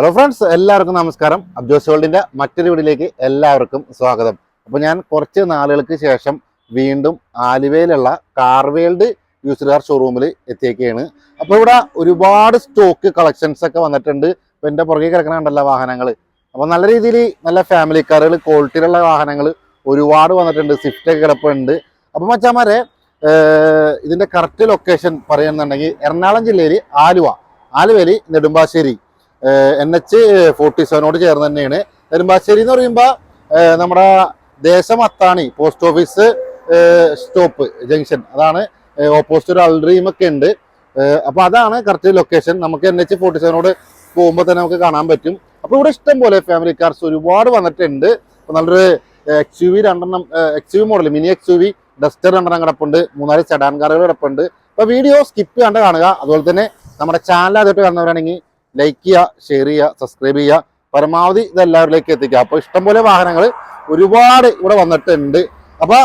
Hello friends എല്ലാവർക്കും നമസ്കാരം. അബ്ജോസ് വേൾഡിന്റെ മറ്റൊരു വീടിലേക്ക് എല്ലാവർക്കും സ്വാഗതം. അപ്പോൾ ഞാൻ കുറച്ച് നാളുകൾക്ക് ശേഷം വീണ്ടും ആലുവയിലുള്ള കാർവേൾഡ് കാർ ഷോറൂമിൽ എത്തിയേക്കാണ്. അപ്പോൾ ഇവിടെ ഒരുപാട് സ്റ്റോക്ക് കളക്ഷൻസ് ഒക്കെ വന്നിട്ടുണ്ട്. ഇപ്പോൾ എന്റെ പുറകെ കിടക്കണുണ്ടല്ലോ വാഹനങ്ങൾ അപ്പോൾ നല്ല രീതിയിൽ നല്ല ഫാമിലി കാറുകൾ ക്വാളിറ്റിയിലുള്ള വാഹനങ്ങൾ ഒരുപാട് വന്നിട്ടുണ്ട്. സ്വിഫ്റ്റ് ഒക്കെ കിടപ്പുണ്ട്. അപ്പോൾ മച്ചാമാരെ ഇതിന്റെ കറക്റ്റ് ലൊക്കേഷൻ പറയുന്നുണ്ടെങ്കിൽ എറണാകുളം ജില്ലയിൽ ആലുവ. ആലുവയിൽ നെടുമ്പാശ്ശേരി. എൻ എച്ച് ഫോർട്ടി സെവനോട് ചേർന്ന് തന്നെയാണ്. നെടുമ്പാശ്ശേരി എന്ന് പറയുമ്പോൾ നമ്മുടെ Desam Athani post office stop junction അതാണ് ഓപ്പോസിറ്റ് ഒരു അൾഡ്രീം ഒക്കെ ഉണ്ട്. അപ്പോൾ അതാണ് കറക്റ്റ് ലൊക്കേഷൻ നമുക്ക് എൻ എച്ച് ഫോർട്ടി സെവനോട് പോകുമ്പോൾ തന്നെ നമുക്ക് കാണാൻ പറ്റും. അപ്പോൾ ഇവിടെ ഇഷ്ടം പോലെ ഫാമിലി കാർസ് ഒരുപാട് വന്നിട്ടുണ്ട്. നല്ലൊരു എക്സ് യു വി രണ്ടെണ്ണം X U V model mini X U V Duster രണ്ടെണ്ണം കിടപ്പുണ്ട്. മൂന്നാൽ സെഡാൻ കാറുകൾ കിടപ്പുണ്ട്. അപ്പോൾ വീഡിയോ സ്കിപ്പ് ചെയ്യാണ്ട് കാണുക. അതുപോലെ തന്നെ നമ്മുടെ ചാനൽ ആദ്യമായിട്ട് കാണുന്നവരാണെങ്കിൽ ലൈക്ക് ചെയ്യുക ഷെയർ ചെയ്യുക സബ്സ്ക്രൈബ് ചെയ്യുക. പരമാവധി ഇത് എല്ലാവരിലേക്ക് എത്തിക്കുക അപ്പോൾ ഇഷ്ടംപോലെ വാഹനങ്ങൾ ഒരുപാട് ഇവിടെ വന്നിട്ടുണ്ട്. അപ്പോൾ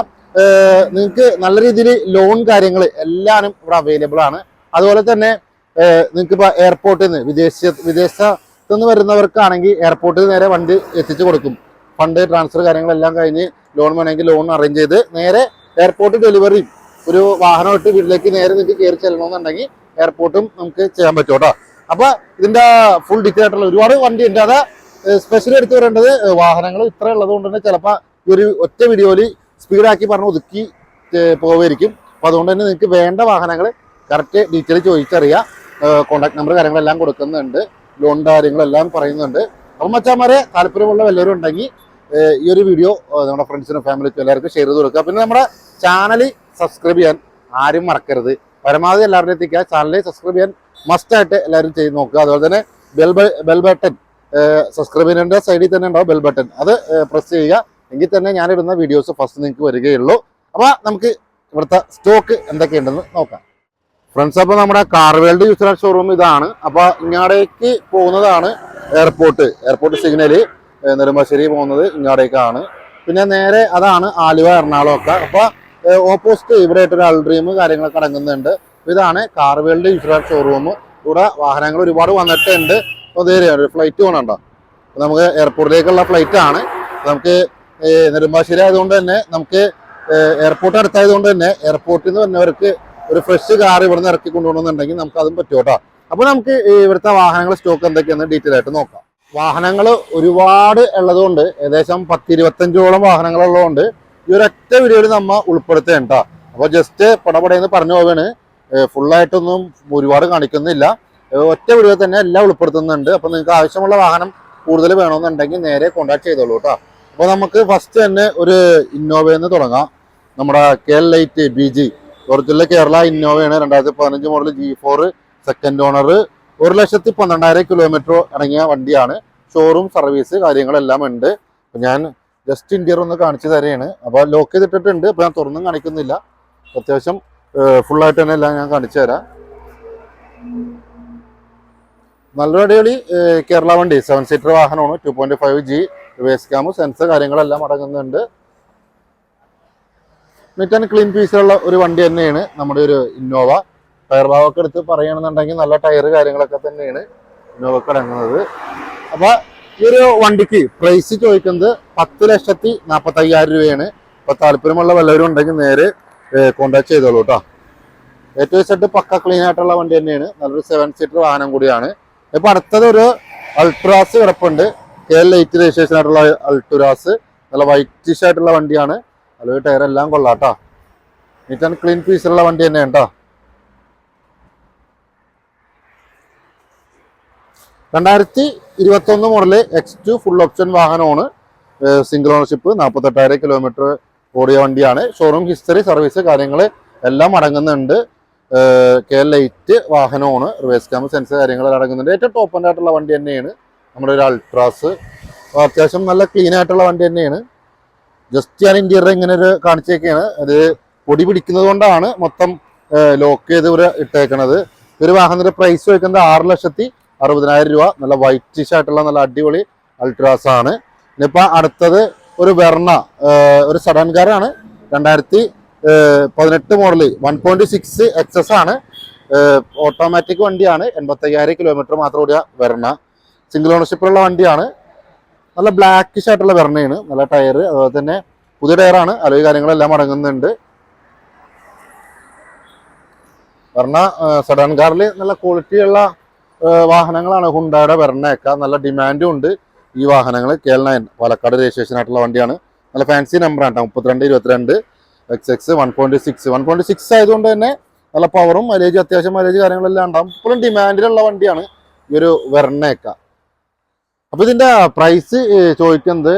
നിങ്ങൾക്ക് നല്ല രീതിയിൽ ലോൺ കാര്യങ്ങൾ എല്ലാവരും ഇവിടെ അവൈലബിൾ ആണ്. അതുപോലെ തന്നെ നിങ്ങൾക്ക് ഇപ്പോൾ എയർപോർട്ടിൽ നിന്ന് വിദേശ വിദേശത്ത് നിന്ന് വരുന്നവർക്കാണെങ്കിൽ എയർപോർട്ടിൽ നേരെ വണ്ടി എത്തിച്ചു കൊടുക്കും. ഫണ്ട് ട്രാൻസ്ഫർ കാര്യങ്ങളെല്ലാം കഴിഞ്ഞ് ലോൺ വേണമെങ്കിൽ ലോൺ അറേഞ്ച് ചെയ്ത് നേരെ എയർപോർട്ട് ഡെലിവറി ഒരു വാഹനമായിട്ട് വീട്ടിലേക്ക് നേരെ നിങ്ങൾക്ക് കയറി ചെല്ലണമെന്നുണ്ടെങ്കിൽ എയർപോർട്ടും നമുക്ക് ചെയ്യാൻ പറ്റും കേട്ടോ. അപ്പൊ ഇതിന്റെ ഫുൾ ഡീറ്റെയിൽ ആയിട്ടുള്ള ഒരുപാട് വണ്ടി ഉണ്ട് അത് സ്പെഷ്യൽ എടുത്തു വരേണ്ടത് വാഹനങ്ങൾ ഇത്ര ഉള്ളത് കൊണ്ട് തന്നെ ചിലപ്പോൾ ഈ ഒരു ഒറ്റ വീഡിയോയിൽ സ്പീഡാക്കി പറഞ്ഞ് ഒതുക്കി പോവുമായിരിക്കും അപ്പൊ അതുകൊണ്ട് തന്നെ നിങ്ങൾക്ക് വേണ്ട വാഹനങ്ങൾ കറക്റ്റ് ഡീറ്റെയിൽ ചോദിച്ചറിയാം. കോൺടാക്ട് നമ്പർ കാര്യങ്ങളെല്ലാം കൊടുക്കുന്നുണ്ട്. ലോൺ കാര്യങ്ങളെല്ലാം പറയുന്നുണ്ട്. അപ്പം മച്ചാമാരെ താല്പര്യമുള്ള വല്ലവരും ഉണ്ടെങ്കിൽ ഈ ഒരു വീഡിയോ നമ്മുടെ ഫ്രണ്ട്സിനും ഫാമിലിക്കും എല്ലാവർക്കും ഷെയർ ചെയ്ത് കൊടുക്കുക. പിന്നെ നമ്മുടെ ചാനൽ സബ്സ്ക്രൈബ് ചെയ്യാൻ ആരും മറക്കരുത്. പരമാവധി എല്ലാവരുടെയും എത്തിക്കുക. ചാനൽ സബ്സ്ക്രൈബ് ചെയ്യാൻ മസ്റ്റായിട്ട് എല്ലാവരും ചെയ്ത് നോക്കുക. അതുപോലെ തന്നെ ബെൽ ബെൽ ബട്ടൺ സബ്സ്ക്രൈബ് ചെയ്യുന്നതിന്റെ സൈഡിൽ തന്നെ ഉണ്ടാവും ബെൽ ബട്ടൺ അത് പ്രസ് ചെയ്യുക. എങ്കിൽ തന്നെ ഞാനിടുന്ന വീഡിയോസ് ഫസ്റ്റ് നിങ്ങൾക്ക് വരികയുള്ളൂ. അപ്പോൾ നമുക്ക് ഇവിടുത്തെ സ്റ്റോക്ക് എന്തൊക്കെയുണ്ടെന്ന് നോക്കാം. ഫ്രണ്ട്സ് അപ്പോൾ നമ്മുടെ കാർവേൾഡ് യൂസർ ഷോറൂം ഇതാണ്. അപ്പോൾ ഇങ്ങാടേക്ക് പോകുന്നതാണ് എയർപോർട്ട് എയർപോർട്ട് സിഗ്നൽ നെടുമ്പാശ്ശേരി പോകുന്നത് ഇങ്ങാടേക്കാണ്. പിന്നെ നേരെ അതാണ് ആലുവ എറണാകുളം ഒക്കെ. അപ്പോൾ ഓപ്പോസിറ്റ് ഇവിടെ ആയിട്ട് ഒരു അൾഡ്രീം കാര്യങ്ങളൊക്കെ അടങ്ങുന്നുണ്ട്. അപ്പൊ കാർ വേൾഡ് ഇൻഫ്രാ ഷോറൂം ഇവിടെ വാഹനങ്ങൾ ഒരുപാട് വന്നിട്ടുണ്ട്. അപ്പോൾ ഒരു ഫ്ലൈറ്റ് പോകണുണ്ടോ നമുക്ക് എയർപോർട്ടിലേക്കുള്ള ഫ്ലൈറ്റ് ആണ്. നമുക്ക് നെടുമ്പാശ്ശേരി ആയതുകൊണ്ട് തന്നെ നമുക്ക് എയർപോർട്ട് അടുത്തായതുകൊണ്ട് തന്നെ എയർപോർട്ടിൽ നിന്ന് വന്നവർക്ക് ഒരു ഫ്രഷ് കാർ ഇവിടെ നിന്ന് ഇറക്കി കൊണ്ടുപോകണമെന്നുണ്ടെങ്കിൽ നമുക്ക് അതും പറ്റും കേട്ടോ. അപ്പൊ നമുക്ക് ഇവിടുത്തെ വാഹനങ്ങൾ സ്റ്റോക്ക് എന്തൊക്കെയാണെന്ന് ഡീറ്റെയിൽ ആയിട്ട് നോക്കാം. വാഹനങ്ങൾ ഒരുപാട് ഉള്ളതുകൊണ്ട് ഏകദേശം പത്ത് ഇരുപത്തഞ്ചോളം വാഹനങ്ങൾ ഉള്ളതുകൊണ്ട് ഈ ഒരൊറ്റ വീഡിയോയിൽ നമ്മൾ ഉൾപ്പെടുത്തേണ്ട അപ്പോൾ അപ്പൊ ജസ്റ്റ് പടപടയെന്ന് പറഞ്ഞു പോവാണ്. ഫുള്ളായിട്ടൊന്നും ഒരുപാട് കാണിക്കുന്നില്ല. ഒറ്റ വീഡിയോ തന്നെ എല്ലാം ഉൾപ്പെടുത്തുന്നുണ്ട്. അപ്പോൾ നിങ്ങൾക്ക് ആവശ്യമുള്ള വാഹനം കൂടുതൽ വേണമെന്നുണ്ടെങ്കിൽ നേരെ കോൺടാക്ട് ചെയ്തോളൂ കേട്ടോ അപ്പോൾ നമുക്ക് ഫസ്റ്റ് തന്നെ ഒരു ഇന്നോവയിൽ നിന്ന് തുടങ്ങാം. നമ്മുടെ K L light B G original Kerala ഇന്നോവയാണ് രണ്ടായിരത്തി പതിനഞ്ച് model G four second owner ഒരു ലക്ഷത്തി പന്ത്രണ്ടായിരം കിലോമീറ്റർ ഇറങ്ങിയ വണ്ടിയാണ്. ഷോറൂം സർവീസ് കാര്യങ്ങളെല്ലാം ഉണ്ട്. ഞാൻ ജസ്റ്റ് ഇന്ത്യർ ഒന്ന് കാണിച്ചു തരികയാണ് അപ്പോൾ ലോക്ക് ചെയ്തിട്ടിട്ടുണ്ട്. അപ്പോൾ ഞാൻ തുറന്നും കാണിക്കുന്നില്ല. അത്യാവശ്യം ഫുള്ളായിട്ട് തന്നെ എല്ലാം ഞാൻ കാണിച്ചു തരാം. നല്ലൊരു അടിപൊളി കേരള വണ്ടി. സെവൻ സീറ്റർ വാഹനമാണ്. Two point five G reverse cam sensor കാര്യങ്ങളെല്ലാം അടങ്ങുന്നുണ്ട്. നീറ്റ് ആൻഡ് ക്ലീൻ പീസുള്ള ഒരു വണ്ടി തന്നെയാണ് നമ്മുടെ ഒരു ഇന്നോവ ടയർ ഭാഗമൊക്കെ എടുത്ത് പറയുകയാണെന്നുണ്ടെങ്കിൽ നല്ല ടയർ കാര്യങ്ങളൊക്കെ തന്നെയാണ് ഇന്നോവക്ക് അടങ്ങുന്നത്. അപ്പൊ ഈ ഒരു വണ്ടിക്ക് പ്രൈസ് ചോദിക്കുന്നത് പത്ത് ലക്ഷത്തി നാൽപ്പത്തി അയ്യായിരം രൂപയാണ്. അപ്പൊ താല്പര്യമുള്ള വല്ലവരും ഉണ്ടെങ്കിൽ നേരെ കോണ്ടാക്ട് ചെയ്തോളൂ കേട്ടോ ഏറ്റവും സെഡ് പക്ക ക്ലീൻ ആയിട്ടുള്ള വണ്ടി തന്നെയാണ്. നല്ലൊരു സെവൻ സീറ്റർ വാഹനം കൂടിയാണ്. ഇപ്പൊ അടുത്തത് ഒരു അൾട്രാസ് കിടപ്പുണ്ട്. കെ എൽ എയ്റ്റ് രജിസ്ട്രേഷൻ ആയിട്ടുള്ള അൾട്രാസ് നല്ല വൈറ്റിഷ് ആയിട്ടുള്ള വണ്ടിയാണ്. അല്ലെങ്കിൽ ടയർ എല്ലാം കൊള്ളാം കേട്ടോ നീറ്റ് ആൻഡ് ക്ലീൻ പീസിലുള്ള വണ്ടി തന്നെയാണ് കേട്ടോ രണ്ടായിരത്തി ഇരുപത്തി ഒന്ന് model X two full option വാഹനമാണ് സിംഗിൾ ഓണർഷിപ്പ് നാൽപ്പത്തെട്ടായിരം കിലോമീറ്റർ ഓടിയ വണ്ടിയാണ്. ഷോറൂം ഹിസ്റ്ററി സർവീസ് കാര്യങ്ങൾ എല്ലാം അടങ്ങുന്നുണ്ട്. കെ ലൈറ്റ് വാഹനമാണ്. റിവേഴ്സ് ക്യാമ്പ് സെൻസർ കാര്യങ്ങൾ അടങ്ങുന്നുണ്ട്. ഏറ്റവും ടോപ്പ് ആയിട്ടുള്ള വണ്ടി തന്നെയാണ്. നമ്മുടെ ഒരു അൾട്രാസ് അത്യാവശ്യം നല്ല ക്ലീൻ ആയിട്ടുള്ള വണ്ടി തന്നെയാണ്. ജസ്റ്റ് ഞാൻ ഇന്റീരിയർ ഇങ്ങനെ ഒരു കാണിച്ചേക്കാണ്. അത് പൊടി പിടിക്കുന്നത് കൊണ്ടാണ് മൊത്തം ലോക്ക് ചെയ്ത് ഇവർ ഇട്ടേക്കണത്. ഒരു വാഹനത്തിന്റെ പ്രൈസ് വയ്ക്കുന്നത് ആറ് ലക്ഷത്തി അറുപതിനായിരം രൂപ. നല്ല വൈറ്റിഷ് ആയിട്ടുള്ള നല്ല അടിപൊളി അൾട്രാസ് ആണ്. ഇനിയിപ്പോ അടുത്തത് ഒരു വെർണ ഒരു സഡൻ കാറാണ് രണ്ടായിരത്തി പതിനെട്ട് model one point six excess ആണ്. ഓട്ടോമാറ്റിക് വണ്ടിയാണ്. എൺപത്തയ്യായിരം കിലോമീറ്റർ മാത്രം ഓടിയ വെർണ. സിംഗിൾ ഓണർഷിപ്പിലുള്ള വണ്ടിയാണ്. നല്ല ബ്ലാക്കിഷ് ആയിട്ടുള്ള വെർണയാണ്. നല്ല ടയർ അതുപോലെ തന്നെ പുതിയ ടയറാണ് അലോയ് കാര്യങ്ങളെല്ലാം അടങ്ങുന്നുണ്ട്. വെർണ സഡൻ കാറിൽ നല്ല ക്വാളിറ്റിയുള്ള വാഹനങ്ങളാണ് ഹുണ്ടായുടെ വെർണയൊക്കെ. നല്ല ഡിമാൻഡും ഉണ്ട്. ഈ വാഹനങ്ങൾ കെ നയൻ പാലക്കാട് രജിസ്ട്രേഷൻ ആയിട്ടുള്ള വണ്ടിയാണ്. നല്ല ഫാൻസി നമ്പർ ആണ് മുപ്പത്തിരണ്ട് ഇരുപത്തിരണ്ട് X X one point six one point six ആയതുകൊണ്ട് തന്നെ നല്ല പവറും മൈലേജ് അത്യാവശ്യം മൈലേജ് കാര്യങ്ങളെല്ലാം ഉണ്ടാവും. ഇപ്പോഴും ഡിമാൻഡിലുള്ള വണ്ടിയാണ് ഈ ഒരു വെർണയൊക്കെ അപ്പൊ ഇതിന്റെ പ്രൈസ് ചോദിക്കുന്നത്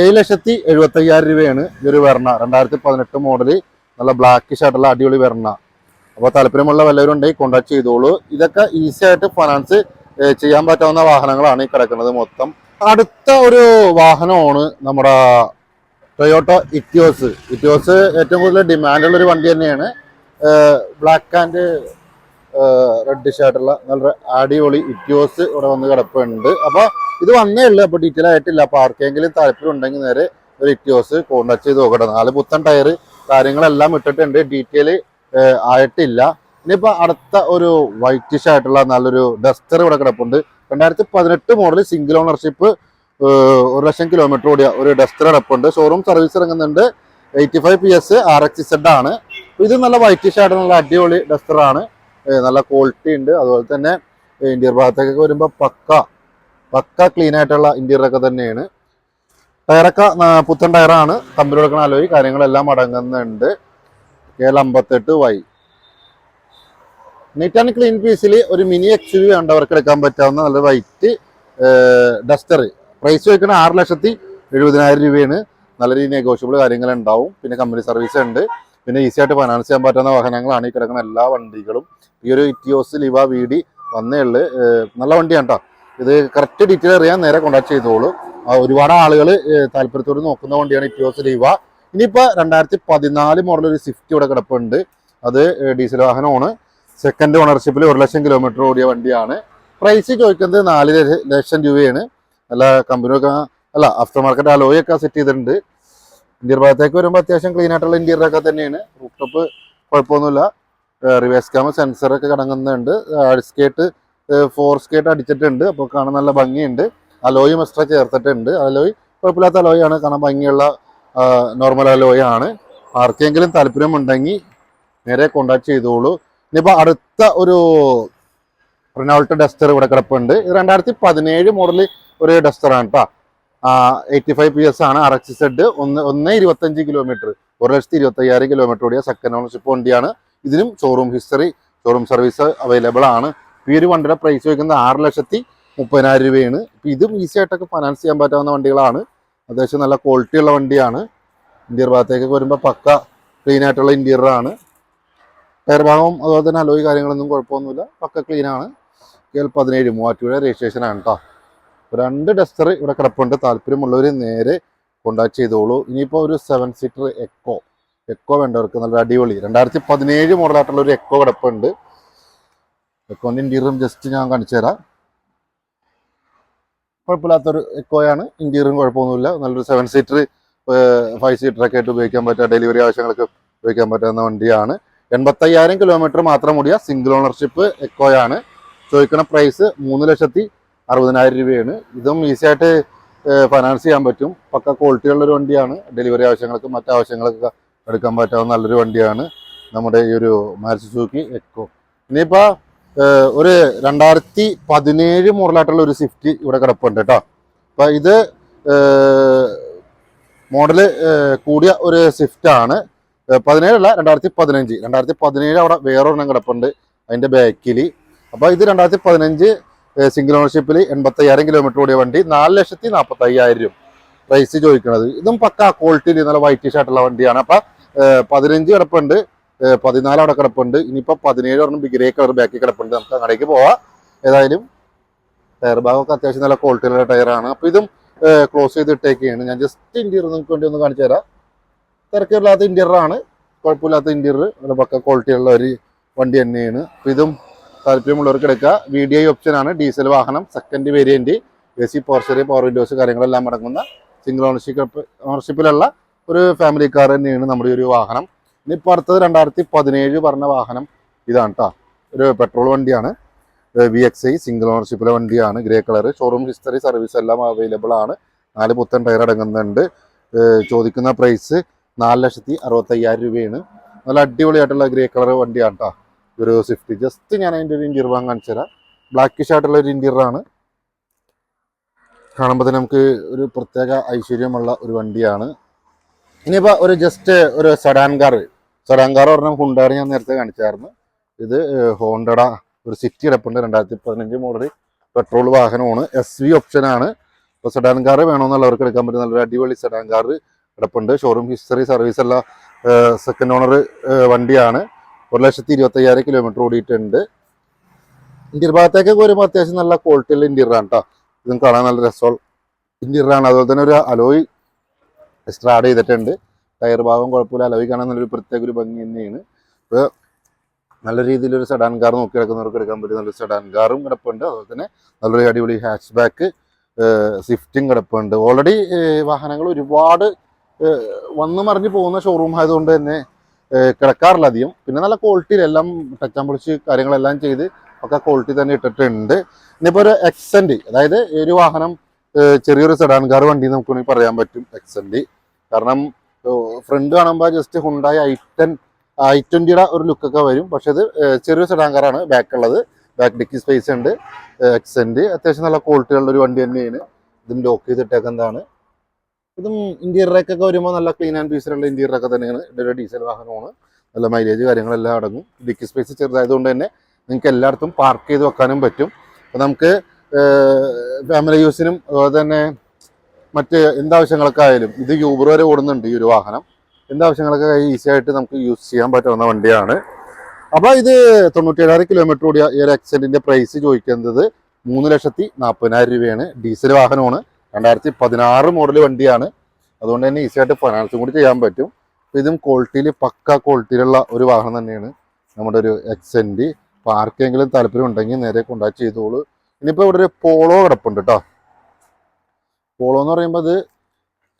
ഏഴ് ലക്ഷത്തി എഴുപത്തി അയ്യായിരം രൂപയാണ് ഈ ഒരു വെർണ. രണ്ടായിരത്തി പതിനെട്ട് മോഡൽ നല്ല ബ്ലാക്കിഷ് ആയിട്ടുള്ള അടിപൊളി വെർണ. അപ്പോൾ താല്പര്യമുള്ള വല്ലവരും ഉണ്ടെങ്കിൽ കോൺടാക്ട് ചെയ്തോളൂ. ഇതൊക്കെ ഈസി ആയിട്ട് ഫൈനാൻസ് ചെയ്യാൻ പറ്റാവുന്ന വാഹനങ്ങളാണ് ഈ കിടക്കുന്നത് മൊത്തം. അടുത്ത ഒരു വാഹനമാണ് നമ്മുടെ ടൊയോട്ട ഇറ്റിയോസ് ഇറ്റിയോസ് ഏറ്റവും കൂടുതൽ ഡിമാൻഡുള്ള ഒരു വണ്ടി തന്നെയാണ്. ബ്ലാക്ക് ആൻഡ് റെഡിഷ് ആയിട്ടുള്ള നല്ല അടിപൊളി ഇറ്റിയോസ് ഇവിടെ വന്ന് കിടപ്പുണ്ട്. അപ്പോൾ ഇത് വന്നേ ഉള്ളൂ. അപ്പോൾ ഡീറ്റെയിൽ ആയിട്ടില്ല. അപ്പോൾ ആർക്കെങ്കിലും താല്പര്യം ഉണ്ടെങ്കിൽ നേരെ ഒരു ഇറ്റിയോസ് കോൺടാക്ട് ചെയ്ത് നോക്കട്ടെ. നാല് പുത്തൻ ടയർ കാര്യങ്ങളെല്ലാം ഇട്ടിട്ടുണ്ട്. ഡീറ്റെയിൽ ആയിട്ടില്ല. ഇനിയിപ്പോൾ അടുത്ത ഒരു വൈറ്റിഷ് ആയിട്ടുള്ള നല്ലൊരു ഡസ്റ്റർ ഇവിടെ കിടപ്പുണ്ട്. രണ്ടായിരത്തി പതിനെട്ട് മോഡൽ സിംഗിൾ ഓണർഷിപ്പ് ഒരു ലക്ഷം കിലോമീറ്റർ ഓടിയ ഒരു ഡസ്റ്റർ കിടപ്പുണ്ട്. ഷോറൂം സർവീസ് ഇറങ്ങുന്നുണ്ട്. Eighty five P S R X Z ആണ്. ഇത് നല്ല വൈറ്റിഷ് ആയിട്ട് നല്ല അടിപൊളി ഡസ്റ്റർ ആണ്. നല്ല ക്വാളിറ്റി ഉണ്ട്. അതുപോലെ തന്നെ ഇന്ത്യർ ഭാഗത്തേക്കൊക്കെ വരുമ്പോൾ പക്ക പക്ക ക്ലീൻ ആയിട്ടുള്ള ഇന്റീരിയർ ഒക്കെ തന്നെയാണ്. ടയറൊക്കെ പുത്തൻ ടയറാണ് കമ്പനി കൊടുക്കുന്ന അലോയി കാര്യങ്ങളെല്ലാം അടങ്ങുന്നുണ്ട്. കെ എൽ അമ്പത്തെട്ട് വൈ നീറ്റ് ആൻഡ് ഒരു മിനി എക്സ് വി വേണ്ടവർക്ക് എടുക്കാൻ പറ്റാവുന്ന നല്ല വൈറ്റ് ഡസ്റ്റർ പ്രൈസ് വയ്ക്കുന്ന ആറ് ലക്ഷത്തി എഴുപതിനായിരം രൂപയാണ്. നല്ല രീതിയിൽ നെഗോഷ്യബിൾ കാര്യങ്ങൾ ഉണ്ടാവും പിന്നെ കമ്പനി സർവീസ് ഉണ്ട്. പിന്നെ ഈസി ആയിട്ട് ഫൈനാൻസ് ചെയ്യാൻ പറ്റുന്ന വാഹനങ്ങളാണ് ഈ കിടക്കുന്ന എല്ലാ വണ്ടികളും. ഈ ഒരു ഇറ്റിയോസ് ലിവ വി ഡി വന്നേ ഉള്ളു. നല്ല വണ്ടിയാണ് കേട്ടോ ഇത് കറക്റ്റ് ഡീറ്റെയിൽ അറിയാൻ നേരെ കോൺടാക്ട് ചെയ്തോളൂ. ഒരുപാട് ആളുകൾ താല്പര്യത്തോട് നോക്കുന്ന വണ്ടിയാണ് ഇറ്റിയോസ് ലിവ ഇനിയിപ്പോൾ രണ്ടായിരത്തി പതിനാല് മോഡൽ ഒരു സ്വിഫ്റ്റ് ഇവിടെ കിടപ്പുണ്ട്. അത് ഡീസൽ വാഹനമാണ്. സെക്കൻഡ് ഓണർഷിപ്പിൽ ഒരു ലക്ഷം കിലോമീറ്റർ ഓടിയ വണ്ടിയാണ്. പ്രൈസ് ചോദിക്കുന്നത് നാല് ലക്ഷം രൂപയാണ്. നല്ല കമ്പനിയൊക്കെ അല്ല ആഫ്റ്റർ മാർക്കറ്റ് അലോയ് ഒക്കെ സെറ്റ് ചെയ്തിട്ടുണ്ട്. ഇന്ത്യ ഭാഗത്തേക്ക് വരുമ്പോൾ അത്യാവശ്യം ക്ലീൻ ആയിട്ടുള്ള ഇന്റീരിയർ ഒക്കെ തന്നെയാണ്. റൂഫ് ടോപ്പ് കുഴപ്പമൊന്നുമില്ല റിവേഴ്സ് ക്യാമ സെൻസർ ഒക്കെ കിടങ്ങുന്നുണ്ട് സ്കേട്ട് ഫോർ സ്കേട്ട് അടിച്ചിട്ടുണ്ട്. അപ്പോൾ കാണാൻ നല്ല ഭംഗിയുണ്ട്. അലോയും എക്സ്ട്രാ ചേർത്തിട്ടുണ്ട്. അലോയ് കുഴപ്പമില്ലാത്ത അലോയാണ് കാണാൻ ഭംഗിയുള്ള നോർമൽ അലോയ് ആണ്. ആർക്കെങ്കിലും താല്പര്യമുണ്ടെങ്കിൽ നേരെ കോണ്ടാക്ട് ചെയ്തോളൂ. ഇനിയിപ്പോൾ അടുത്ത ഒരു റിനോൾട്ട് ഡസ്റ്റർ ഇവിടെ കിടപ്പുണ്ട്. ഇത് രണ്ടായിരത്തി പതിനേഴ് മോഡൽ ഒരു ഡസ്റ്ററാണ് കേട്ടോ എയ്റ്റി ഫൈവ് പി എസ് ആണ് ആർ എക്സ് സെഡ് ഒന്ന് ഒന്ന് ഇരുപത്തഞ്ച് കിലോമീറ്റർ ഒരു ലക്ഷത്തി ഇരുപത്തി അയ്യായിരം കിലോമീറ്റർ ഓടിയ സെക്കൻഡ് ഓണർഷിപ്പ് വണ്ടിയാണ് ഇതിനും showroom history showroom service available ആണ്. ഈ ഒരു വണ്ടിയുടെ പ്രൈസ് വയ്ക്കുന്നത് ആറ് ലക്ഷത്തി മുപ്പതിനായിരം രൂപയാണ്. ഇപ്പം ഇതും ഈസി ആയിട്ടൊക്കെ ഫൈനാൻസ് ചെയ്യാൻ പറ്റാവുന്ന വണ്ടികളാണ്. അത്യാവശ്യം നല്ല ക്വാളിറ്റി ഉള്ള വണ്ടിയാണ്. ഇന്ത്യർ ഭാഗത്തേക്കൊക്കെ വരുമ്പോൾ പക്ക ക്ലീൻ ആയിട്ടുള്ള ഇന്റീരിയർ ആണ്. ടയർ അതുപോലെ തന്നെ അലോയ് കാര്യങ്ങളൊന്നും കുഴപ്പമൊന്നുമില്ല. പക്ക ക്ലീനാണ് കെ എൽ പതിനേഴ് രജിസ്ട്രേഷൻ ആണ് കേട്ടോ രണ്ട് ഡസ്റ്റർ ഇവിടെ കിടപ്പുണ്ട്. താല്പര്യമുള്ളവർ നേരെ കോണ്ടാക്ട് ചെയ്തോളൂ. ഇനിയിപ്പോൾ ഒരു സെവൻ സീറ്റർ എക്കോ എക്കോ വേണ്ടവർക്ക് നല്ല അടിപൊളി. രണ്ടായിരത്തി പതിനേഴ് മോഡലായിട്ടുള്ള ഒരു എക്കോ കിടപ്പുണ്ട്. എക്കോന്റെ ഇന്റീരിയറും ജസ്റ്റ് ഞാൻ കാണിച്ചു തരാം. കുഴപ്പമില്ലാത്തൊരു എക്കോയാണ് ഇന്റീരിയറും കുഴപ്പമൊന്നുമില്ല. നല്ലൊരു സെവൻ സീറ്റർ ഫൈവ് സീറ്റർ ഒക്കെ ആയിട്ട് ഉപയോഗിക്കാൻ പറ്റുക. ഡെലിവറി ആവശ്യങ്ങൾക്ക് ഉപയോഗിക്കാൻ പറ്റുന്ന വണ്ടിയാണ്. എൺപത്തയ്യായിരം കിലോമീറ്റർ മാത്രം ഓടിയ സിംഗിൾ ഓണർഷിപ്പ് എക്കോയാണ് ചോദിക്കുന്ന പ്രൈസ് മൂന്ന് ലക്ഷത്തി അറുപതിനായിരം രൂപയാണ്. ഇതും ഈസി ആയിട്ട് ഫൈനാൻസ് ചെയ്യാൻ പറ്റും. പക്ക ക്വാളിറ്റി ഉള്ള ഒരു വണ്ടിയാണ്. ഡെലിവറി ആവശ്യങ്ങൾക്കും മറ്റു ആവശ്യങ്ങൾക്കൊക്കെ എടുക്കാൻ പറ്റാവുന്ന നല്ലൊരു വണ്ടിയാണ് നമ്മുടെ ഈ ഒരു മാരുതി സുസുക്കി എക്കോ ഇനിയിപ്പോൾ ഒരു രണ്ടായിരത്തി പതിനേഴ് മോഡലായിട്ടുള്ള ഒരു സ്വിഫ്റ്റ് ഇവിടെ കിടപ്പുണ്ട് കേട്ടോ. അപ്പം ഇത് മോഡൽ കൂടിയ ഒരു സ്വിഫ്റ്റാണ് പതിനേഴല്ല രണ്ടായിരത്തി പതിനഞ്ച് രണ്ടായിരത്തി പതിനേഴ് അവിടെ വേറൊരെണ്ണം കിടപ്പുണ്ട്. അതിന്റെ ബാക്കിൽ അപ്പോൾ ഇത് രണ്ടായിരത്തി പതിനഞ്ച് സിംഗിൾ ഓണർഷിപ്പിൽ എൺപത്തയ്യായിരം കിലോമീറ്റർ ഓടിയ വണ്ടി നാല് ലക്ഷത്തി നാൽപ്പത്തി അയ്യായിരം പ്രൈസ് ചോദിക്കുന്നത് ഇതും പക്ക ക്വാളിറ്റിയിൽ നല്ല വൈറ്റിഷ് ആയിട്ടുള്ള വണ്ടിയാണ്. അപ്പം പതിനഞ്ച് കിടപ്പുണ്ട്. പതിനാല് അവിടെ കിടപ്പുണ്ട്. ഇനിയിപ്പോൾ പതിനേഴ് ഒരെണ്ണം ഗ്രേ കളർ ബാക്കിൽ കിടപ്പുണ്ട്. നമുക്ക് അങ്ങടേക്ക് പോവാം. ഏതായാലും ടയർ ഭാഗമൊക്കെ അത്യാവശ്യം നല്ല ക്വാളിറ്റിയുള്ള ടയറാണ് അപ്പോൾ ഇതും ക്ലോസ് ചെയ്തിട്ടേക്കാണ് ഞാൻ ജസ്റ്റ് ഇന്റീരിയർ നിങ്ങൾക്ക് വേണ്ടി ഒന്ന് കാണിച്ചു തരാം തിരക്കില്ലാത്ത ഇന്റീരിയറാണ് കുഴപ്പമില്ലാത്ത ഇന്റീരിയർ നല്ല പക്ക ക്വാളിറ്റിയുള്ള ഒരു വണ്ടി തന്നെയാണ്. അപ്പോൾ ഇതും താല്പര്യമുള്ളവർക്ക് എടുക്കുക. വി ഡി ഐ ഓപ്ഷനാണ് ഡീസൽ വാഹനം സെക്കൻഡ് വേരിയന്റ് എ സി പോർച്ചറി പവർ വിൻഡോസ് കാര്യങ്ങളെല്ലാം അടങ്ങുന്ന സിംഗിൾ ഓണർഷിപ്പ് ഓണർഷിപ്പിലുള്ള ഒരു ഫാമിലി കാർ തന്നെയാണ് നമ്മുടെ ഒരു വാഹനം. ഇനിയിപ്പോൾ അടുത്തത് രണ്ടായിരത്തി പതിനേഴ് പറഞ്ഞ വാഹനം ഇതാണ് കേട്ടോ ഒരു പെട്രോൾ വണ്ടിയാണ്. വി എക്സ് ഐ സിംഗിൾ ഓണർഷിപ്പിലെ വണ്ടിയാണ്. Grey colour showroom history service എല്ലാം അവൈലബിൾ ആണ്. നാല് പുത്തൻ ടയർ അടങ്ങുന്നുണ്ട്. ചോദിക്കുന്ന പ്രൈസ് നാല് ലക്ഷത്തി അറുപത്തയ്യായിരം രൂപയാണ്. നല്ല അടിപൊളിയായിട്ടുള്ള ഗ്രേ കളർ വണ്ടിയാണ് കേട്ടോ ഒരു സ്വിഫ്റ്റ് ജസ്റ്റ് ഞാൻ അതിന്റെ ഒരു ഇന്റീരിയർ വാങ്ങാൻ കാണിച്ചു തരാം. ബ്ലാക്കിഷ് ആയിട്ടുള്ള ഒരു ആണ്. കാണുമ്പോൾ തന്നെ നമുക്ക് ഒരു പ്രത്യേക ഐശ്വര്യമുള്ള ഒരു വണ്ടിയാണ്. ഇനിയിപ്പോൾ ഒരു ജസ്റ്റ് ഒരു സഡാൻ കാർ സഡാൻ കാർ പറഞ്ഞാൽ ഹുണ്ടാർ ഞാൻ നേരത്തെ കാണിച്ചായിരുന്നു. ഇത് ഹോണ്ടഡ ഒരു സിറ്റി കിടപ്പുണ്ട്. രണ്ടായിരത്തി പതിനഞ്ച് മോഡൽ പെട്രോൾ വാഹനമാണ് എസ് വി ഓപ്ഷനാണ് ഇപ്പോൾ സെഡാൻ കാർ വേണമെന്നുള്ളവർക്ക് എടുക്കാൻ പറ്റും നല്ലൊരു അടിപൊളി സെഡാൻ കാർ കിടപ്പുണ്ട്. ഷോറൂം ഹിസ്റ്ററി സർവീസ് ഉള്ള സെക്കൻഡ് ഓണർ വണ്ടിയാണ്. ഒരു ലക്ഷത്തി ഇരുപത്തയ്യായിരം കിലോമീറ്റർ ഓടിയിട്ടുണ്ട്. ഇന്ത്യൻ ഭാഗത്തേക്ക് വരുമ്പോൾ അത്യാവശ്യം നല്ല ക്വാളിറ്റിയുള്ള ഇന്ത്യറാണ് കേട്ടോ ഇതും കാണാൻ നല്ല രസമുള്ള ഇന്ത്യറാണ് അതുപോലെ തന്നെ ഒരു അലോയ് എക്സ്ട്രാ ആഡ് ചെയ്തിട്ടുണ്ട്. ടയർ ഭാഗം കുഴപ്പമില്ല. അലോയ് കാണാൻ നല്ലൊരു പ്രത്യേക ഒരു ഭംഗി തന്നെയാണ്. ഇപ്പോൾ നല്ല രീതിയിലൊരു സെഡാൻ കാർ നോക്കി കിടക്കുന്നവർക്ക് എടുക്കാൻ പറ്റിയ നല്ലൊരു സെഡാൻ കാറും കിടപ്പുണ്ട്. അതുപോലെ തന്നെ നല്ലൊരു അടിപൊളി ഹാച്ച് ബാക്ക് സ്വിഫ്റ്റും കിടപ്പുണ്ട്. ഓൾറെഡി വാഹനങ്ങൾ ഒരുപാട് വന്ന് മറിഞ്ഞ് പോകുന്ന ഷോറൂം ആയതുകൊണ്ട് തന്നെ കിടക്കാറില്ല അധികം. പിന്നെ നല്ല ക്വാളിറ്റിയിൽ എല്ലാം ടച്ച് ആൻഡ് പൊളിച്ച് കാര്യങ്ങളെല്ലാം ചെയ്ത് ഒക്കെ ക്വാളിറ്റി തന്നെ ഇട്ടിട്ടുണ്ട്. ഇനിയിപ്പോൾ ഒരു എക്സെന്റ് അതായത് ഒരു വാഹനം ചെറിയൊരു സെഡാൻ കാർ വണ്ടി നമുക്ക് വേണമെങ്കിൽ പറയാൻ പറ്റും എക്സെന്റ് കാരണം ഫ്രണ്ട് കാണുമ്പോൾ just Hyundai I ten I ട്വന്റിയുടെ ഒരു ലുക്കൊക്കെ വരും. പക്ഷെ ഇത് ചെറിയൊരു സെഡാൻ ബാക്ക് ഉള്ളത് ബാക്ക് ഡിക്കി സ്പേസ് ഉണ്ട് എക്സെന്റ് അത്യാവശ്യം നല്ല ക്വാളിറ്റി ഉള്ള ഒരു വണ്ടി തന്നെയാണ്. ഇതും ലോക്ക് ചെയ്തിട്ടേക്കുന്നതാണ്. ഇതും ഇന്റീരിയറൊക്കെ വരുമ്പോൾ നല്ല ക്ലീൻ ആൻഡ് പീസിലുള്ള ഇന്റീരിയറൊക്കെ തന്നെയാണ് ഇതൊരു ഡീസൽ വാഹനമാണ്. നല്ല മൈലേജ് കാര്യങ്ങളെല്ലാം അടങ്ങും. ഡിക്കി സ്പേസ് ചെറുതായതുകൊണ്ട് തന്നെ നിങ്ങൾക്ക് എല്ലായിടത്തും പാർക്ക് ചെയ്ത് വെക്കാനും പറ്റും. അപ്പോൾ നമുക്ക് ഫാമിലി യൂസിനും അതുപോലെ തന്നെ മറ്റ് എന്താവശ്യങ്ങളൊക്കെ ആയാലും ഇത് യൂബർ വരെ ഓടുന്നുണ്ട് ഈ ഒരു വാഹനം. എന്താവശ്യങ്ങളൊക്കെ ഈസി ആയിട്ട് നമുക്ക് യൂസ് ചെയ്യാൻ പറ്റുന്ന വണ്ടിയാണ്. അപ്പോൾ ഇത് തൊണ്ണൂറ്റേഴായിരം കിലോമീറ്റർ ഓടിയ ഈ ഒരു എക്സെന്റിന്റെ പ്രൈസ് ചോദിക്കുന്നത് മൂന്ന് ലക്ഷത്തി നാൽപ്പതിനായിരം രൂപയാണ്. ഡീസൽ വാഹനമാണ്. രണ്ടായിരത്തി പതിനാറ് മോഡൽ വണ്ടിയാണ്. അതുകൊണ്ട് തന്നെ ഈസി ആയിട്ട് ഫൈനാൻസും കൂടി ചെയ്യാൻ പറ്റും. അപ്പോൾ ഇതും ക്വാളിറ്റിയിൽ പക്ക ക്വാളിറ്റിയിലുള്ള ഒരു വാഹനം തന്നെയാണ്. നമ്മുടെ ഒരു എക്സെന്റ് അപ്പോൾ ആർക്കെങ്കിലും താല്പര്യം ഉണ്ടെങ്കിൽ നേരെ കോണ്ടാക്ട് ചെയ്തോളൂ. ഇനിയിപ്പോൾ ഇവിടെ ഒരു പോളോ കിടപ്പുണ്ട് കേട്ടോ പോളോ എന്ന് പറയുമ്പോൾ അത്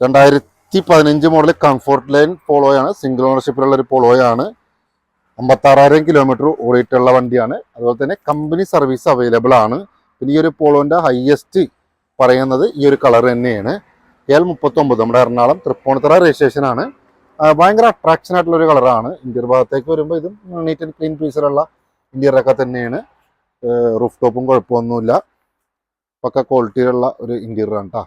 രണ്ടായിരത്തി പതിനഞ്ച് മോഡൽ കംഫോർട്ട് ലൈൻ പോളോയാണ് സിംഗിൾ ഓണർഷിപ്പിലുള്ള ഒരു പോളോയാണ് അമ്പത്താറായിരം കിലോമീറ്റർ ഓടിയിട്ടുള്ള വണ്ടിയാണ്. അതുപോലെ തന്നെ കമ്പനി സർവീസ് അവൈലബിൾ ആണ്. പിന്നെ ഈ ഒരു പോളോന്റെ ഹയസ്റ്റ് പറയുന്നത് ഈ ഒരു കളർ തന്നെയാണ്. എൽ മുപ്പത്തൊമ്പത് നമ്മുടെ എറണാകുളം തൃപ്പൂണിത്തറ ആ, ഭയങ്കര അട്രാക്ഷൻ ആയിട്ടുള്ള ഒരു കളറാണ് ഇന്ത്യൻ ഭാഗത്തേക്ക് വരുമ്പോൾ ഇതും നീറ്റ് ആൻഡ് ക്ലീൻ പീസിലുള്ള ഇന്ത്യറൊക്കെ തന്നെയാണ്. റൂഫ് ടോപ്പും കുഴപ്പമൊന്നുമില്ല. പക്ക ക്വാളിറ്റിയിലുള്ള ഒരു ഇന്റീരിയറാണ് കേട്ടോ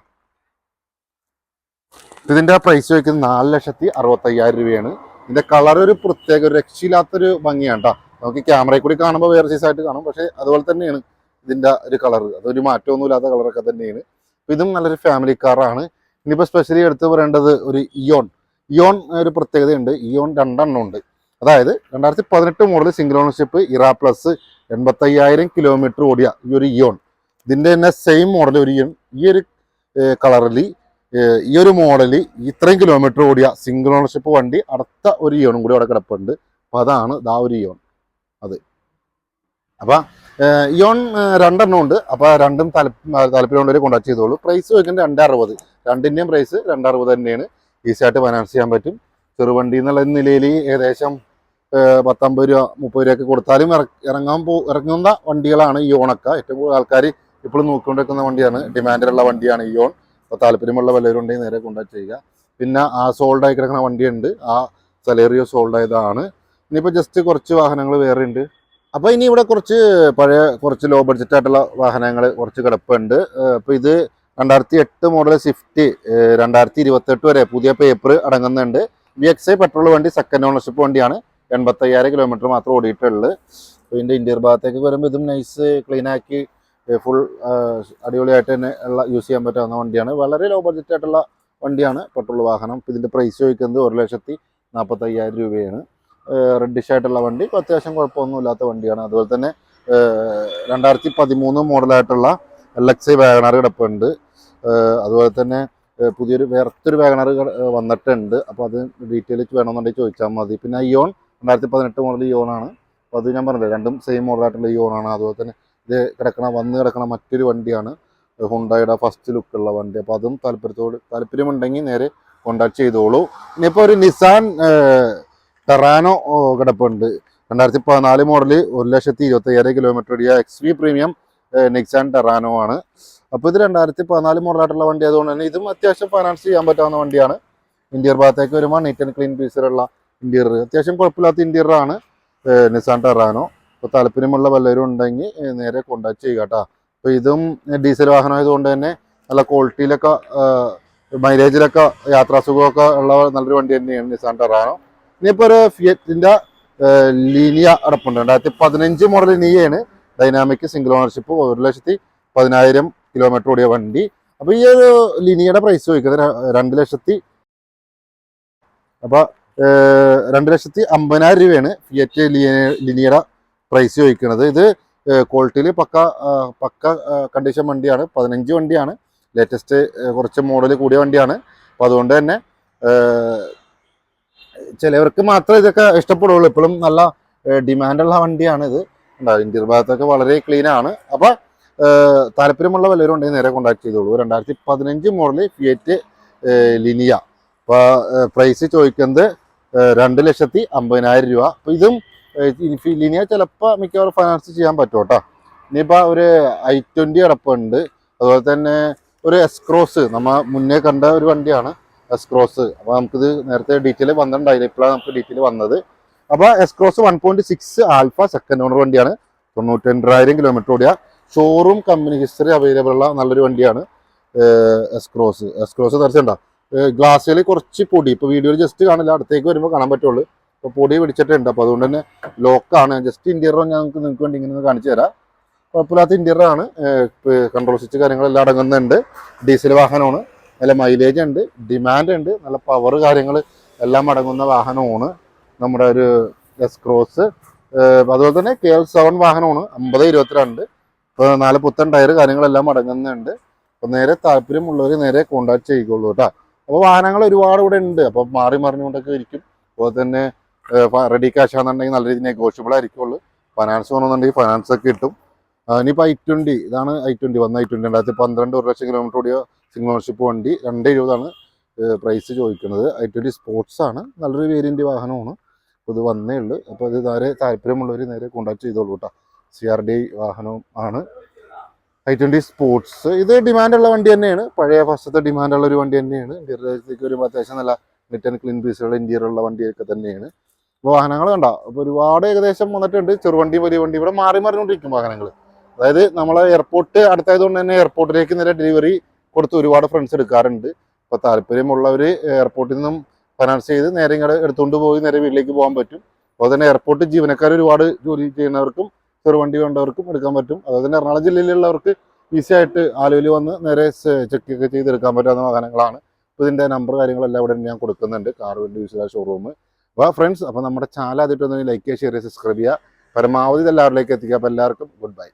ഇതിന്റെ പ്രൈസ് വയ്ക്കുന്നത് നാല് ലക്ഷത്തി അറുപത്തയ്യായിരം രൂപയാണ്. ഇതിന്റെ കളർ ഒരു പ്രത്യേക ഒരു രക്ഷയില്ലാത്തൊരു ഭംഗിയാണ് കേട്ടോ നമുക്ക് ക്യാമറയിൽ കൂടി കാണുമ്പോൾ വേറെ സൈസ് ആയിട്ട് കാണും. പക്ഷേ അതുപോലെ തന്നെയാണ്. ഇതിന്റെ ഒരു കളർ അതൊരു മാറ്റമൊന്നുമില്ലാത്ത കളറൊക്കെ തന്നെയാണ്. ഇതും നല്ലൊരു ഫാമിലി കാറാണ് ഇനിയിപ്പോൾ സ്പെഷ്യലി എടുത്ത് പറയേണ്ടത് ഒരു ഇയോൺ ഇയോൺ ഒരു പ്രത്യേകതയുണ്ട്. ഇയോൺ രണ്ടെണ്ണം ഉണ്ട്. അതായത് രണ്ടായിരത്തി പതിനെട്ട് model single ownership Era plus എൺപത്തയ്യായിരം kilometre ഓടിയ ഈ ഒരു ഇയോൺ ഇതിന്റെ തന്നെ സെയിം മോഡൽ ഒരു ഇയോൺ ഈ ഒരു കളറിൽ ഈ ഒരു മോഡൽ ഇത്രയും കിലോമീറ്റർ ഓടിയ സിംഗിൾ ഓണർഷിപ്പ് വണ്ടി അടുത്ത ഒരു ഇയോണും കൂടി അവിടെ കിടപ്പുണ്ട്. അപ്പൊ അതാണ് ദാ ഒരു ഇയോൺ അത്. അപ്പൊ ഇയോൺ രണ്ടെണ്ണം ഉണ്ട്. അപ്പോൾ രണ്ടും താല്പര്യമുള്ളവരെ കോൺടാക്ട് ചെയ്തോളൂ. പ്രൈസ് വയ്ക്കുന്നത് രണ്ട് അറുപത് രണ്ടിന്റെയും പ്രൈസ് രണ്ട് അറുപത് തന്നെയാണ്. ഈസി ആയിട്ട് ഫൈനാൻസ് ചെയ്യാൻ പറ്റും. ചെറുവണ്ടി എന്നുള്ള നിലയിൽ ഏകദേശം പത്തമ്പത് രൂപ മുപ്പത് രൂപയൊക്കെ കൊടുത്താലും ഇറങ്ങാൻ പോ ഇറങ്ങുന്ന വണ്ടികളാണ് ഈ ഓണൊക്കെ ഏറ്റവും കൂടുതൽ ആൾക്കാർ ഇപ്പോഴും നോക്കിക്കൊണ്ടിരിക്കുന്ന വണ്ടിയാണ്. ഡിമാൻഡിലുള്ള വണ്ടിയാണ് ഈ ഓൺ അപ്പോൾ താല്പര്യമുള്ള വല്ലവരുണ്ടെങ്കിൽ നേരെ കോൺടാക്ട് ചെയ്യുക. പിന്നെ ആ സോൾഡ് ആയി കിടക്കുന്ന വണ്ടിയുണ്ട്. ആ സലേറിയോ സോൾഡ് ആയതാണ്. ഇനിയിപ്പോൾ ജസ്റ്റ് കുറച്ച് വാഹനങ്ങൾ വേറെ ഉണ്ട്. അപ്പോൾ ഇനി ഇവിടെ കുറച്ച് പഴയ കുറച്ച് ലോ ബഡ്ജറ്റ് ആയിട്ടുള്ള വാഹനങ്ങൾ കുറച്ച് കിടപ്പുണ്ട്. അപ്പോൾ ഇത് രണ്ടായിരത്തി എട്ട് മോഡൽ സ്വിഫ്റ്റ് രണ്ടായിരത്തി ഇരുപത്തെട്ട് വരെ പുതിയ പേപ്പർ അടങ്ങുന്നുണ്ട്. വി എക്സ് ഐ പെട്രോൾ വണ്ടി സെക്കൻഡ് ഓണർഷിപ്പ് വണ്ടിയാണ്. എൺപത്തയ്യായിരം കിലോമീറ്റർ മാത്രം ഓടിയിട്ടുള്ളത്. അപ്പോൾ ഇതിന്റെ ഇന്ത്യൻ ഭാഗത്തേക്ക് വരുമ്പോൾ ഇതും നൈസ് ക്ലീൻ ആക്കി ഫുൾ അടിപൊളിയായിട്ട് തന്നെ ഉള്ള യൂസ് ചെയ്യാൻ പറ്റാവുന്ന വണ്ടിയാണ്. വളരെ ലോ ബഡ്ജറ്റ് ആയിട്ടുള്ള വണ്ടിയാണ് പെട്രോൾ വാഹനം. ഇതിന്റെ പ്രൈസ് ചോദിക്കുന്നത് ഒരു ലക്ഷത്തി നാൽപ്പത്തയ്യായിരം രൂപയാണ്. റെഡിഷ് ആയിട്ടുള്ള വണ്ടി. അത്യാവശ്യം അത്യാവശ്യം കുഴപ്പമൊന്നുമില്ലാത്ത വണ്ടിയാണ്. അതുപോലെ തന്നെ രണ്ടായിരത്തി പതിമൂന്ന് മോഡലായിട്ടുള്ള എൽ എക്സ് ഐ വാഗണർ കിടപ്പുണ്ട്. അതുപോലെ തന്നെ പുതിയൊരു വേറത്തൊരു വാഗണർ വന്നിട്ടുണ്ട്. അപ്പോൾ അത് ഡീറ്റെയിൽ വേണമെന്നുണ്ടെങ്കിൽ ചോദിച്ചാൽ മതി. പിന്നെ ഇയോൺ രണ്ടായിരത്തി പതിനെട്ട് മോഡൽ ഇയോൺ ആണ്. അപ്പോൾ അത് ഞാൻ പറഞ്ഞില്ലേ രണ്ടും സെയിം മോഡലായിട്ടുള്ള ഇയോൺ ആണ്. അതുപോലെ തന്നെ ഇത് കിടക്കണ വന്ന് കിടക്കണ മറ്റൊരു വണ്ടിയാണ്. ഹുണ്ടായുടെ ഫസ്റ്റ് ലുക്കുള്ള വണ്ടി. അപ്പോൾ അതും താല്പര്യത്തോട് താല്പര്യമുണ്ടെങ്കിൽ നേരെ കോണ്ടാക്ട് ചെയ്തോളൂ. ഇനിയിപ്പോൾ ഒരു നിസാൻ ടെറാനോ കിടപ്പുണ്ട്. രണ്ടായിരത്തി പതിനാല് മോഡൽ ഒരു ലക്ഷത്തി ഇരുപത്തി അയ്യായിരം കിലോമീറ്റർ ഓടിയ X V premium Nissan Terrano ആണ്. അപ്പോൾ ഇത് രണ്ടായിരത്തി പതിനാല് മോഡലായിട്ടുള്ള വണ്ടി അതുകൊണ്ട് തന്നെ ഇതും അത്യാവശ്യം ഫൈനാൻസ് ചെയ്യാൻ പറ്റാവുന്ന വണ്ടിയാണ്. ഇന്ത്യർ ഭാഗത്തേക്ക് വരുമ്പോൾ നീറ്റ് ആൻഡ് ക്ലീൻ പീസിലുള്ള ഇന്റീരിയർ അത്യാവശ്യം കുഴപ്പമില്ലാത്ത ഇന്റീരിയർ ആണ് നിസാൻ ടെറാനോ അപ്പോൾ താല്പര്യമുള്ള വല്ലവരും ഉണ്ടെങ്കിൽ നേരെ കോണ്ടാക്ട് ചെയ്യുക കേട്ടോ അപ്പോൾ ഇതും ഡീസൽ വാഹനമായതുകൊണ്ട് തന്നെ നല്ല ക്വാളിറ്റിയിലൊക്കെ മൈലേജിലൊക്കെ യാത്രാസുഖമൊക്കെ ഉള്ള നല്ലൊരു വണ്ടി തന്നെയാണ് നിസാൻ ടെറാനോ ഇനിയിപ്പോൾ ഒരു ഫിയറ്റിന്റെ ലീനിയ അടപ്പുണ്ട് രണ്ടായിരത്തി പതിനഞ്ച് മോഡൽ നീയാണ് ഡൈനാമിക് സിംഗിൾ ഓണർഷിപ്പ് ഒരു ലക്ഷത്തി പതിനായിരം കിലോമീറ്റർ ഓടിയ വണ്ടി. അപ്പോൾ ഈ ഒരു ലിനിയുടെ പ്രൈസ് ചോദിക്കുന്നത് രണ്ട് ലക്ഷത്തി അപ്പോൾ രണ്ട് ലക്ഷത്തി അമ്പതിനായിരം രൂപയാണ് ഫിയറ്റ് ലിനിയുടെ പ്രൈസ് ചോദിക്കുന്നത്. ഇത് ക്വാളിറ്റിയിൽ പക്ക പക്ക കണ്ടീഷൻ വണ്ടിയാണ്. പതിനഞ്ച് വണ്ടിയാണ്. ലേറ്റസ്റ്റ് കുറച്ച് മോഡൽ കൂടിയ വണ്ടിയാണ്. അപ്പോൾ അതുകൊണ്ട് തന്നെ ചിലവർക്ക് മാത്രമേ ഇതൊക്കെ ഇഷ്ടപ്പെടുള്ളൂ. ഇപ്പോഴും നല്ല ഡിമാൻഡുള്ള വണ്ടിയാണ് ഇത്. ഉണ്ടാവും ഇന്ത്യൻ ഭാഗത്തൊക്കെ വളരെ ക്ലീൻ ആണ്. അപ്പോൾ താല്പര്യമുള്ള വല്ലവരും നേരെ കോൺടാക്ട് ചെയ്തോളൂ. രണ്ടായിരത്തി പതിനഞ്ച് മോഡൽ ഫിയറ്റ് ലിനിയ. അപ്പോൾ പ്രൈസ് ചോദിക്കുന്നത് രണ്ട് ലക്ഷത്തി അമ്പതിനായിരം രൂപ. അപ്പോൾ ഇതും ലിനിയ ചിലപ്പോൾ മിക്കവാറും ഫൈനാൻസ് ചെയ്യാൻ പറ്റും കേട്ടോ. ഇനിയിപ്പോൾ ഒരു ഐ ട്വന്റി കിടപ്പുണ്ട് അതുപോലെ തന്നെ ഒരു എസ്ക്രോസ് നമ്മൾ മുന്നേ കണ്ട ഒരു വണ്ടിയാണ്. എസ്ക്രോസ് അപ്പോൾ നമുക്കിത് നേരത്തെ ഡീറ്റെയിൽ വന്നിട്ടുണ്ടായില്ല. ഇപ്പോഴാണ് നമുക്ക് ഡീറ്റെയിൽ വന്നത്. അപ്പോൾ S Cross one point six alpha second owner വണ്ടിയാണ്. തൊണ്ണൂറ്റി രണ്ടായിരം കിലോമീറ്റർ ഓടിയ ഷോറൂം കമ്പനി ഹിസ്റ്ററി അവൈലബിൾ ഉള്ള നല്ലൊരു വണ്ടിയാണ് എസ്ക്രോസ് എസ്ക്രോസ് തീർച്ചയുണ്ടോ ഗ്ലാസ്സിൽ കുറച്ച് പൊടി. ഇപ്പോൾ വീഡിയോയിൽ ജസ്റ്റ് കാണില്ല. അടുത്തേക്ക് വരുമ്പോൾ കാണാൻ പറ്റുള്ളൂ. ഇപ്പോൾ പൊടി പിടിച്ചിട്ടുണ്ട്. അപ്പോൾ അതുകൊണ്ട് തന്നെ ലോക്കാണ് ജസ്റ്റ് ഇന്റീരിയർ ഞാൻ നിങ്ങൾക്ക് വേണ്ടി ഇങ്ങനെ കാണിച്ചു തരാം. കുഴപ്പമില്ലാത്ത ഇന്റീരിയർ ആണ്. കൺട്രോൾ സ്വിച്ച് കാര്യങ്ങളെല്ലാം അടങ്ങുന്നുണ്ട്. ഡീസൽ വാഹനമാണ്. നല്ല മൈലേജ് ഉണ്ട് ഡിമാൻഡ് ഉണ്ട് നല്ല പവർ കാര്യങ്ങൾ എല്ലാം അടങ്ങുന്ന വാഹനമാണ് നമ്മുടെ ഒരു എസ് ക്രോസ് അതുപോലെ തന്നെ കെ എൽ സെവൻ വാഹനമാണ് അമ്പത് ഇരുപത്തിരണ്ട്. ഇപ്പോൾ നാല് പുത്തൻ ടയർ കാര്യങ്ങളെല്ലാം അടങ്ങുന്നുണ്ട്. അപ്പോൾ നേരെ താല്പര്യമുള്ളവർ നേരെ കോണ്ടാക്ട് ചെയ്യിക്കുള്ളൂ കേട്ടോ. അപ്പോൾ വാഹനങ്ങൾ ഒരുപാട് ഇവിടെ ഉണ്ട്. അപ്പോൾ മാറി മറിഞ്ഞുകൊണ്ടൊക്കെ ഇരിക്കും. അതുപോലെ തന്നെ റെഡി ക്യാഷ് ആണെന്നുണ്ടെങ്കിൽ നല്ല രീതിയിൽ നെഗോഷ്യബിൾ ആയിരിക്കുള്ളൂ. ഫൈനാൻസ് വേണമെന്നുണ്ടെങ്കിൽ ഫൈനാൻസ് ഒക്കെ കിട്ടും. ഇനിയിപ്പോൾ ഐ ട്വന്റി ഇതാണ് ഐ ട്വന്റി വന്ന ഐ ട്വന്റി രണ്ടായിരത്തി പന്ത്രണ്ട് ഒരു ലക്ഷം കിലോമീറ്റർ ഓടിയ സിംഗിൾ ഓണർഷിപ്പ് വണ്ടി രണ്ട് ഇരുപതാണ് പ്രൈസ് ചോദിക്കുന്നത്. ട്വന്റി സ്പോർട്സ് ആണ്. നല്ലൊരു വേരിയന്റ് വാഹനമാണ്. അപ്പോൾ ഇത് വന്നേ ഉള്ളൂ. അപ്പോൾ ഇത് നേരെ താല്പര്യമുള്ളവർ നേരെ കോൺടാക്ട് ചെയ്തോളൂ കേട്ടോ. സി ആർ ഡി വാഹനവും ആണ്. ഐ ട്വന്റി സ്പോർട്സ് ഇത് ഡിമാൻഡുള്ള വണ്ടി തന്നെയാണ്. പഴയ ഫസ്റ്റത്തെ ഡിമാൻഡുള്ള ഒരു വണ്ടി തന്നെയാണ്. ഇന്ത്യയിലേക്ക് വരുമ്പോൾ അത്യാവശ്യം നല്ല നെറ്റ് ആൻഡ് ക്ലീൻ പീസുള്ള ഇന്ത്യയിലുള്ള വണ്ടിയൊക്കെ തന്നെയാണ്. ഇപ്പോൾ വാഹനങ്ങൾ കണ്ട? അപ്പോൾ ഒരുപാട് ഏകദേശം വന്നിട്ടുണ്ട്. ചെറുവണ്ടി വലിയ വണ്ടി ഇവിടെ മാറി മാറിക്കൊണ്ടിരിക്കും വാഹനങ്ങൾ അതായത് നമ്മളെ എയർപോർട്ട് അടുത്തായതുകൊണ്ട് തന്നെ എയർപോർട്ടിലേക്ക് നേരെ ഡെലിവറി കൊടുത്ത് ഒരുപാട് ഫ്രണ്ട്സ് എടുക്കാറുണ്ട്. അപ്പോൾ താല്പര്യമുള്ളവർ എയർപോർട്ടിൽ നിന്നും ഫൈനാൻസ് ചെയ്ത് നേരെ ഇങ്ങോട്ട് എടുത്തുകൊണ്ട് പോയി നേരെ വീട്ടിലേക്ക് പോകാൻ പറ്റും. അതുപോലെ തന്നെ എയർപോർട്ട് ജീവനക്കാർ ഒരുപാട് ജോലി ചെയ്യുന്നവർക്കും ചെറുവണ്ടി വേണ്ടവർക്കും എടുക്കാൻ പറ്റും. അതുപോലെ തന്നെ എറണാകുളം ജില്ലയിലുള്ളവർക്ക് ഈസി ആയിട്ട് ആലുവയിൽ വന്ന് നേരെ ചെക്ക് ഒക്കെ ചെയ്തെടുക്കാൻ പറ്റാവുന്ന വാഹനങ്ങളാണ്. അപ്പോൾ ഇതിന്റെ നമ്പർ കാര്യങ്ങളെല്ലാം ഇവിടെ ഞാൻ കൊടുക്കുന്നുണ്ട്. കാർ വേണ്ടി യൂസ് ഷോറൂം അപ്പോൾ ഫ്രണ്ട്സ് അപ്പോൾ നമ്മുടെ ചാനൽ ആദ്യമായിട്ടൊന്ന് ലൈക്ക് ചെയ്യുക ഷെയർ ചെയ്യുക സബ്സ്ക്രൈബ് ചെയ്യുക. പരമാവധി എല്ലാവരിലേക്ക് എത്തിക്കുക. അപ്പോൾ എല്ലാവർക്കും ഗുഡ് ബൈ